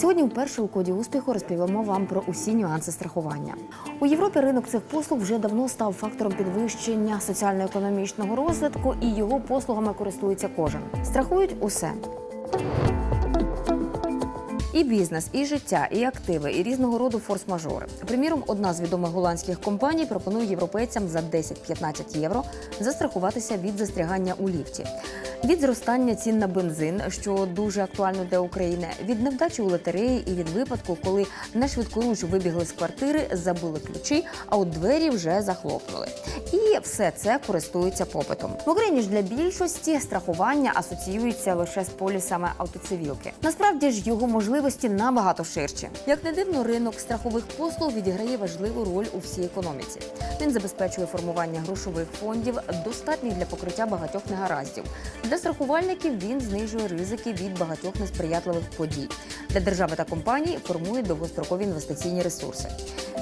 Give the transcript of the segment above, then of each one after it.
Сьогодні у коді успіху розповімо вам про усі нюанси страхування. У Європі ринок цих послуг вже давно став фактором підвищення соціально-економічного розвитку, і його послугами користується кожен. Страхують усе. І бізнес, і життя, і активи, і різного роду форс-мажори. Приміром, одна з відомих голландських компаній пропонує європейцям за 10-15 євро застрахуватися від застрягання у ліфті, від зростання цін на бензин, що дуже актуально для України, від невдачі у лотереї і від випадку, коли на швидкоруч вибігли з квартири, забули ключі, а от двері вже захлопнули. І все це користується попитом. В Україні ж для більшості страхування асоціюється лише з полісами автоцивілки. Насправді ж його можливості набагато ширші. Як не дивно, ринок страхових послуг відіграє важливу роль у всій економіці. Він забезпечує формування грошових фондів, достатніх для покриття багатьох негараздів. Для страхувальників він знижує ризики від багатьох несприятливих подій. Для держави та компаній формує довгострокові інвестиційні ресурси.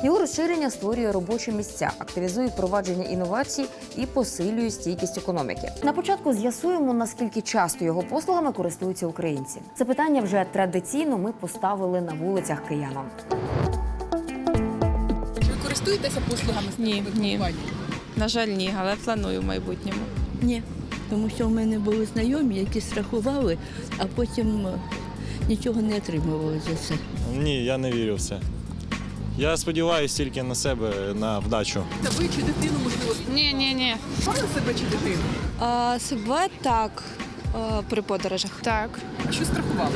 Його розширення створює робочі місця, активізує впровадження інновацій і посилює стійкість економіки. На початку з'ясуємо, наскільки часто його послугами користуються українці. Це питання вже традиційно ми поставили на вулицях киянам. Ви користуєтеся послугами Ні, ні. На жаль, ні, але планую в майбутньому. Ні, тому що в мене були знайомі, які страхували, а потім е, нічого не отримували за це. Ні, я не вірю в це. Я сподіваюся тільки на себе, на вдачу. Та ви чи дитину, можливо, Ні, ні, ні. страхували себе чи дитину? А, себе так а, при подорожах. Так, А що страхували?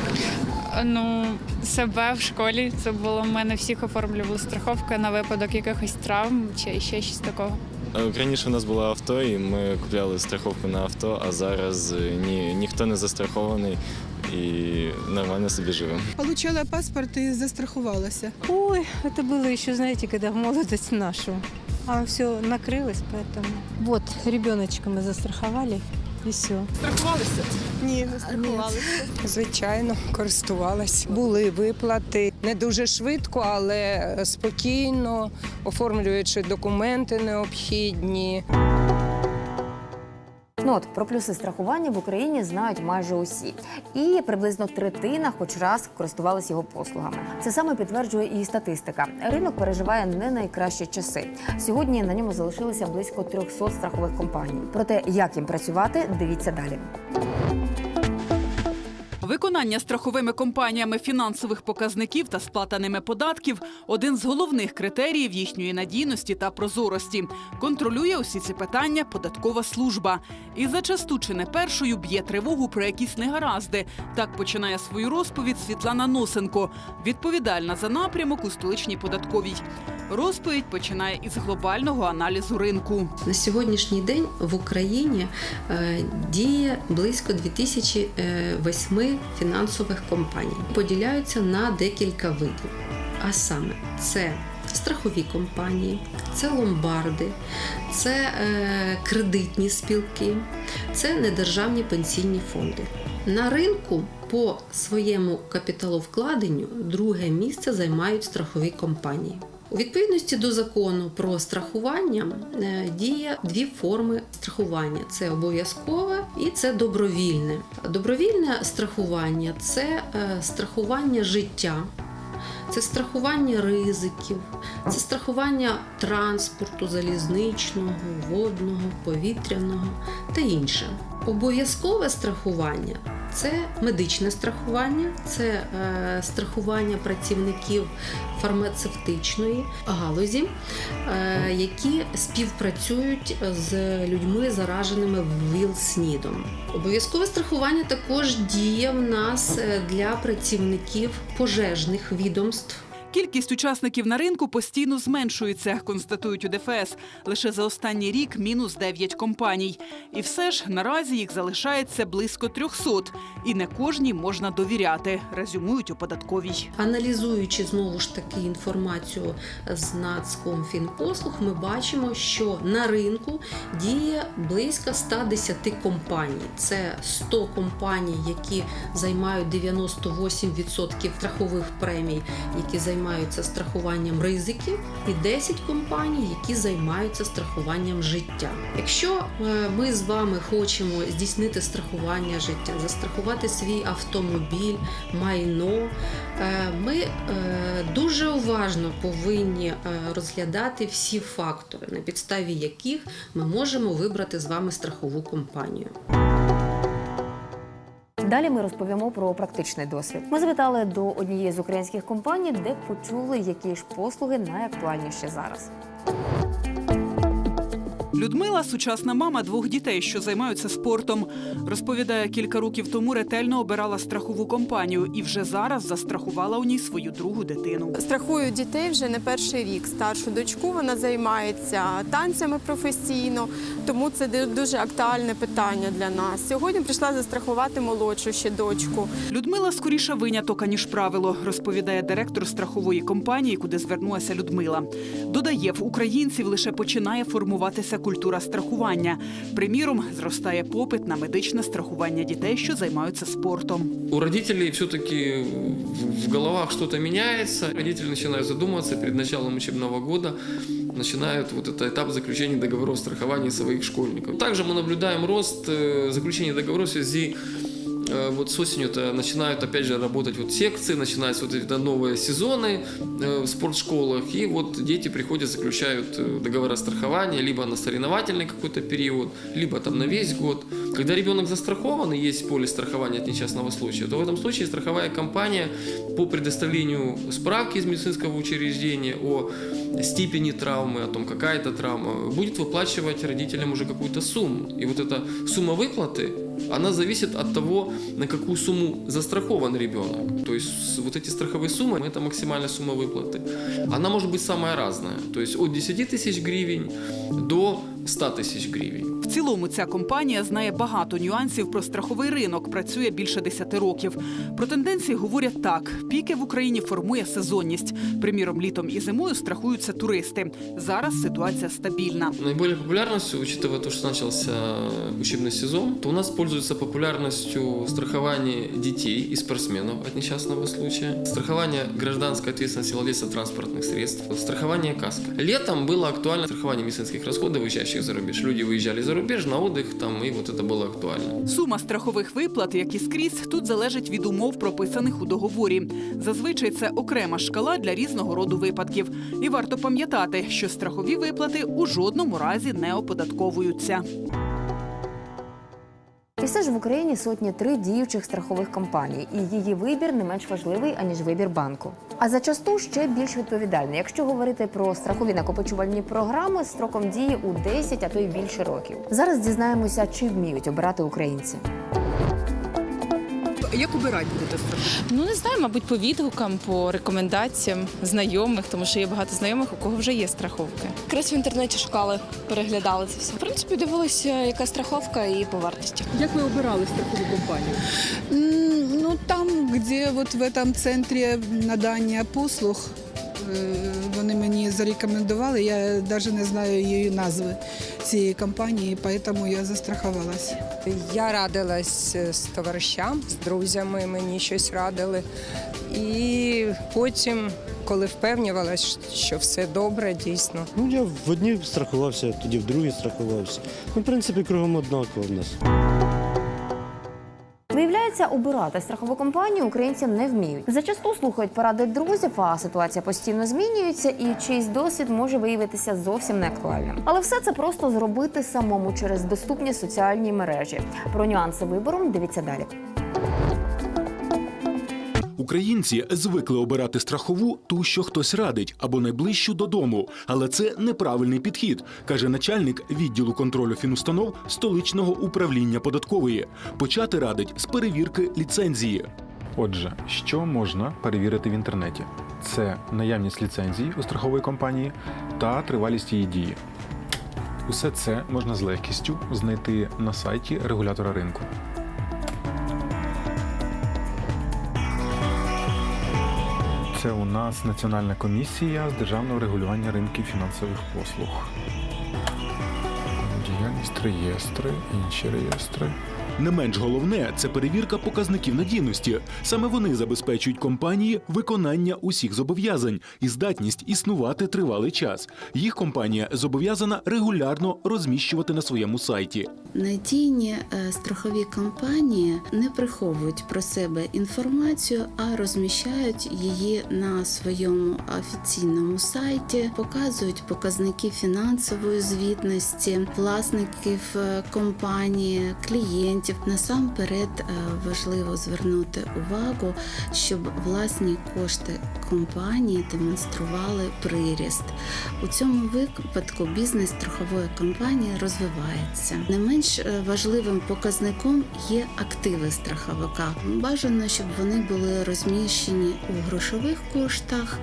ну себе в школі це було в мене всіх оформлювали страховка на випадок якихось травм чи ще щось такого. Е, Раніше у нас було авто, і ми купляли страховку на авто, а зараз е, ні, ніхто не застрахований і нормально собі живемо. Получала паспорт и застраховалась. Ой, это было еще, знаете, когда в молодость нашу. А все накрылось, поэтому... Вот, ребеночка мы застраховали, и все. Страхувалися? Ні, не страхувалася. Звичайно, користувалась. Були виплати не дуже швидко, але спокійно, оформлюючи документи необхідні. Ну от про плюси страхування в Україні знають майже усі, і приблизно третина, хоч раз користувалась його послугами. Це саме підтверджує і статистика. Ринок переживає не найкращі часи. Сьогодні на ньому залишилося близько 300 страхових компаній. Про те, як їм працювати, дивіться далі. Виконання страховими компаніями фінансових показників та сплата ними податків один з головних критеріїв їхньої надійності та прозорості. Контролює усі ці питання податкова служба. І зачасту чи не першою б'є тривогу про якісь негаразди. Так починає свою розповідь Світлана Носенко, відповідальна за напрямок у столичній податковій. Розповідь починає із глобального аналізу ринку. На сьогоднішній день в Україні е, діє близько 2008 фінансових компаній. Поділяються на декілька видів. А саме це страхові компанії, це ломбарди, це е, кредитні спілки, це недержавні пенсійні фонди. На ринку по своєму капіталовкладенню друге місце займають страхові компанії. У відповідності до закону про страхування е, діє дві форми страхування: це обов'язкове і це добровільне. Добровільне страхування це е, страхування життя. Це страхування ризиків, це страхування транспорту залізничного, водного, повітряного та інше. Обов'язкове страхування це медичне страхування, це е, страхування працівників фармацевтичної галузі, е, які співпрацюють з людьми, зараженими ВІЛ-СНІДом. Обов'язкове страхування також діє в нас е, для працівників пожежних відомств. Кількість учасників на ринку постійно зменшується, констатують у ДФС. Лише за останній рік мінус 9 компаній. І все ж наразі їх залишається близько 300. І не кожній можна довіряти, резюмують у податковій. Аналізуючи знову ж таки інформацію з Нацкомфінпослуг, ми бачимо, що на ринку діє близько 110 компаній. Це 100 компаній, які займають 98% страхових премій, які займають займаються страхуванням ризиків, і 10 компаній, які займаються страхуванням життя. Якщо е, ми з вами хочемо здійснити страхування життя, застрахувати свій автомобіль, майно, е, ми е, дуже уважно повинні розглядати всі фактори, на підставі яких ми можемо вибрати з вами страхову компанію. Далі ми розповімо про практичний досвід. Ми завітали до однієї з українських компаній, де почули, які ж послуги найактуальніші зараз. Людмила сучасна мама двох дітей, що займаються спортом. Розповідає, кілька років тому ретельно обирала страхову компанію і вже зараз застрахувала у ній свою другу дитину. Страхую дітей вже не перший рік. Старшу дочку вона займається танцями професійно, тому це дуже актуальне питання для нас. Сьогодні прийшла застрахувати молодшу ще дочку. Людмила скоріше виняток, аніж правило, розповідає директор страхової компанії, куди звернулася Людмила. Додає, в українців лише починає формуватися культура страхування. Приміром, зростає попит на медичне страхування дітей, що займаються спортом. У родителей все-таки в головах что-то меняется. Родители начинают задумываться перед началом учебного года, начинают вот этот этап заключения договоров страхования своих школьников. Также мы наблюдаем рост э, заключения договоров в связи э, вот с осенью-то начинают опять же работать вот секции, начинаются вот эти новые сезоны э, в спортшколах, и вот дети приходят, заключают э, договора страхования либо на соревновательный какой-то период, либо там на весь год. Когда ребенок застрахован и есть полис страхования от несчастного случая, то в этом случае страховая компания по предоставлению справки из медицинского учреждения о степени травмы, о том, какая это травма, будет выплачивать родителям уже какую-то сумму. И вот эта сумма выплаты, она зависит от того, на какую сумму застрахован ребенок. То есть с- вот эти страховые суммы, это максимальная сумма выплаты. Она может быть самая разная. То есть от 10 тысяч гривен до 100 тысяч гривен. В цілому ця компанія знає багато нюансів про страховий ринок, працює більше 10 років. Про тенденції говорять так: піки в Україні формує сезонність. Приміром, літом і зимою страхуються туристи. Зараз ситуація стабільна. Наиболее популярностью, учитывая то, что начался учебный сезон, то у нас пользуется популярностью страхование детей и спортсменов от несчастного случая, страхование гражданской ответственности владельца транспортных средств, страхование каско. Летом было актуально страхование медицинских расходов, выезжающих за рубеж. Люди выезжали за рубеж на отдых, там, и вот это было актуально. Сума страхових виплат, як і скрізь, тут залежить від умов, прописаних у договорі. Зазвичай це окрема шкала для різного роду випадків. І варто пам'ятати, що страхові виплати у жодному разі не оподатковуються. І все ж в Україні сотні три діючих страхових компаній, і її вибір не менш важливий аніж вибір банку. А зачасту ще більш відповідальний, якщо говорити про страхові накопичувальні програми з строком дії у 10, а то й більше років. Зараз дізнаємося, чи вміють обирати українці. Як обирати будете? Ну не знаю, мабуть, по відгукам, по рекомендаціям знайомих, тому що є багато знайомих, у кого вже є страховки. Якраз в інтернеті шукали, переглядали це все. В принципі, дивилися, яка страховка і по вартості. Як ви обирали страхову компанію? Ну там, де от в цьому центрі надання послуг, вони мені зарекомендували. Я навіть не знаю її назви цієї компанії, тому я застрахувалася. Я радилась з товаришам, з друзями, мені щось радили. І потім, коли впевнювалась, що все добре, дійсно. Ну, я в одній страхувався, тоді в другій страхувався. Ну, в принципі, кругом однаково в нас. Виявляється, обирати страхову компанію українці не вміють. Зачасту слухають поради друзів, а ситуація постійно змінюється, і чийсь досвід може виявитися зовсім неактуальним. Але все це просто зробити самому через доступні соціальні мережі. Про нюанси вибору дивіться далі. Українці звикли обирати страхову ту, що хтось радить, або найближчу додому. Але це неправильний підхід, каже начальник відділу контролю фінустанов столичного управління податкової. Почати радить з перевірки ліцензії. Отже, що можна перевірити в інтернеті? Це наявність ліцензії у страхової компанії та тривалість її дії. Усе це можна з легкістю знайти на сайті регулятора ринку. Це у нас Національна комісія з державного регулювання ринків фінансових послуг. Діяльність реєстри, інші реєстри. Не менш головне це перевірка показників надійності. Саме вони забезпечують компанії виконання усіх зобов'язань і здатність існувати тривалий час. Їх компанія зобов'язана регулярно розміщувати на своєму сайті. Надійні е, страхові компанії не приховують про себе інформацію, а розміщають її на своєму офіційному сайті, показують показники фінансової звітності, власників е, компанії, клієнтів. Насамперед е, важливо звернути увагу, щоб власні кошти компанії демонстрували приріст. У цьому випадку бізнес страхової компанії розвивається. Не менш е, важливим показником є активи страховика. Бажано, щоб вони були розміщені у грошових коштах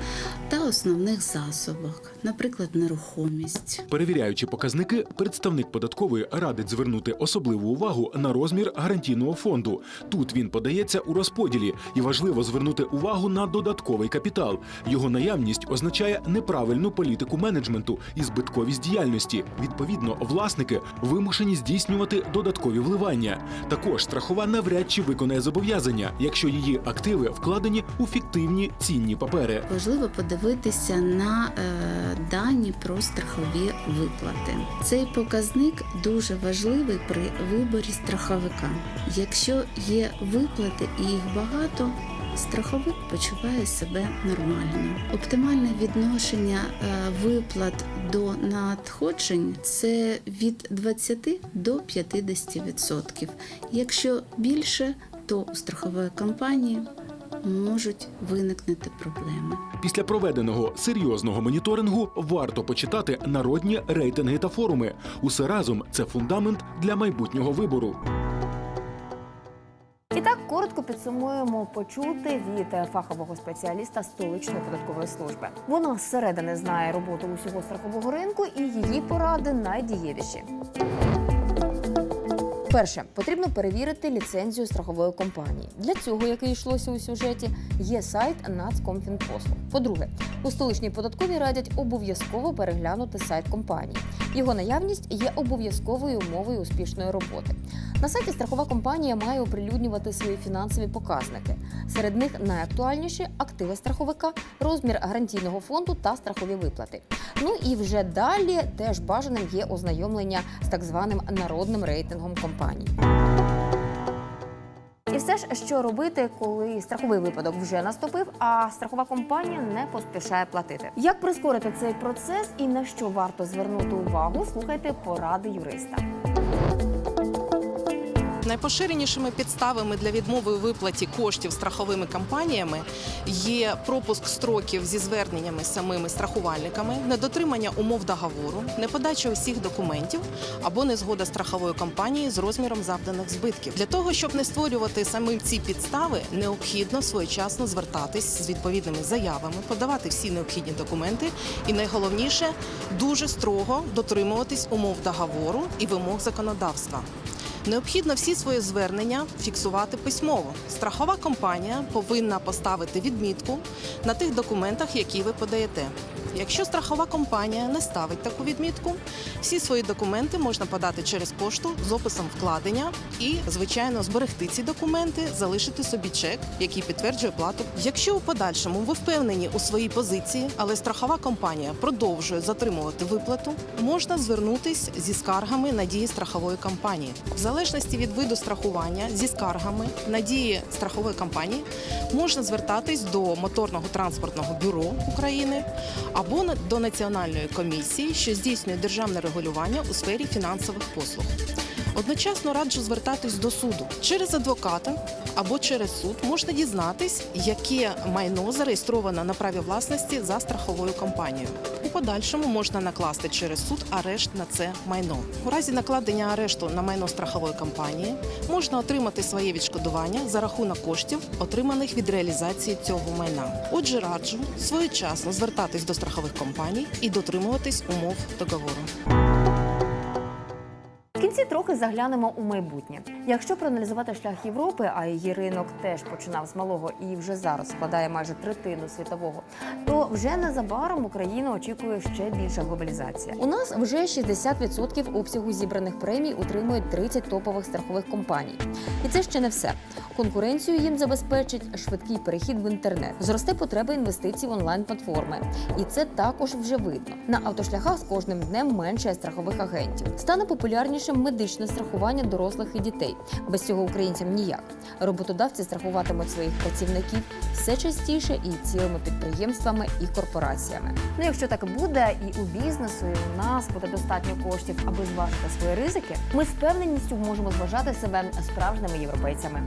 та основних засобах, наприклад, нерухомість. Перевіряючи показники, представник податкової радить звернути особливу увагу на розмір гарантійного фонду. Тут він подається у розподілі, і важливо звернути увагу на додатковий капітал. Його наявність означає неправильну політику менеджменту і збитковість діяльності. Відповідно, власники вимушені здійснювати додаткові вливання. Також страхова навряд чи виконає зобов'язання, якщо її активи вкладені у фіктивні цінні папери. Важливо подивитися на е, дані про страхові виплати. Цей показник дуже важливий при виборі страховика. Якщо є виплати і їх багато. Страховик почуває себе нормально. Оптимальне відношення е, виплат до надходжень це від 20 до 50%. Якщо більше, то у страхової компанії можуть виникнути проблеми. Після проведеного серйозного моніторингу варто почитати народні рейтинги та форуми. Усе разом це фундамент для майбутнього вибору. І так коротко підсумуємо почути від фахового спеціаліста столичної податкової служби. Вона зсередини знає роботу усього страхового ринку і її поради найдієвіші. Перше, потрібно перевірити ліцензію страхової компанії. Для цього, як і йшлося у сюжеті, є сайт Нацкомфінпослуг. По-друге, у столичній податковій радять обов'язково переглянути сайт компанії. Його наявність є обов'язковою умовою успішної роботи. На сайті страхова компанія має оприлюднювати свої фінансові показники. Серед них найактуальніші активи страховика, розмір гарантійного фонду та страхові виплати. Ну і вже далі теж бажаним є ознайомлення з так званим народним рейтингом компаній. І все ж, що робити, коли страховий випадок вже наступив, а страхова компанія не поспішає платити. Як прискорити цей процес і на що варто звернути увагу, слухайте поради юриста. Найпоширенішими підставами для відмови у виплаті коштів страховими компаніями є пропуск строків зі зверненнями самими страхувальниками, недотримання умов договору, неподача усіх документів або незгода страхової компанії з розміром завданих збитків. Для того щоб не створювати самим ці підстави, необхідно своєчасно звертатись з відповідними заявами, подавати всі необхідні документи, і найголовніше дуже строго дотримуватись умов договору і вимог законодавства. Необхідно всі свої звернення фіксувати письмово. Страхова компанія повинна поставити відмітку на тих документах, які ви подаєте. Якщо страхова компанія не ставить таку відмітку, всі свої документи можна подати через пошту з описом вкладення і, звичайно, зберегти ці документи, залишити собі чек, який підтверджує плату. Якщо у подальшому ви впевнені у своїй позиції, але страхова компанія продовжує затримувати виплату, можна звернутись зі скаргами на дії страхової компанії. В залежності від виду страхування зі скаргами на дії страхової компанії можна звертатись до моторного транспортного бюро України або до національної комісії, що здійснює державне регулювання у сфері фінансових послуг. Одночасно раджу звертатись до суду через адвоката або через суд можна дізнатись, яке майно зареєстровано на праві власності за страховою компанією. У подальшому можна накласти через суд арешт на це майно. У разі накладення арешту на майно страхової компанії можна отримати своє відшкодування за рахунок коштів, отриманих від реалізації цього майна. Отже, раджу своєчасно звертатись до страхових компаній і дотримуватись умов договору. Кінці трохи заглянемо у майбутнє. Якщо проаналізувати шлях Європи, а її ринок теж починав з малого і вже зараз складає майже третину світового, то вже незабаром Україну очікує ще більша глобалізація. У нас вже 60% обсягу зібраних премій утримують 30 топових страхових компаній. І це ще не все. Конкуренцію їм забезпечить швидкий перехід в інтернет. Зросте потреба інвестицій в онлайн-платформи, і це також вже видно. На автошляхах з кожним днем менше страхових агентів. Стане популярнішим медичне страхування дорослих і дітей. Без цього українцям ніяк. Роботодавці страхуватимуть своїх працівників все частіше і цілими підприємствами і корпораціями. Ну, якщо так буде, і у бізнесу, і у нас буде достатньо коштів, аби зважити свої ризики, ми з впевненістю можемо зважати себе справжніми європейцями.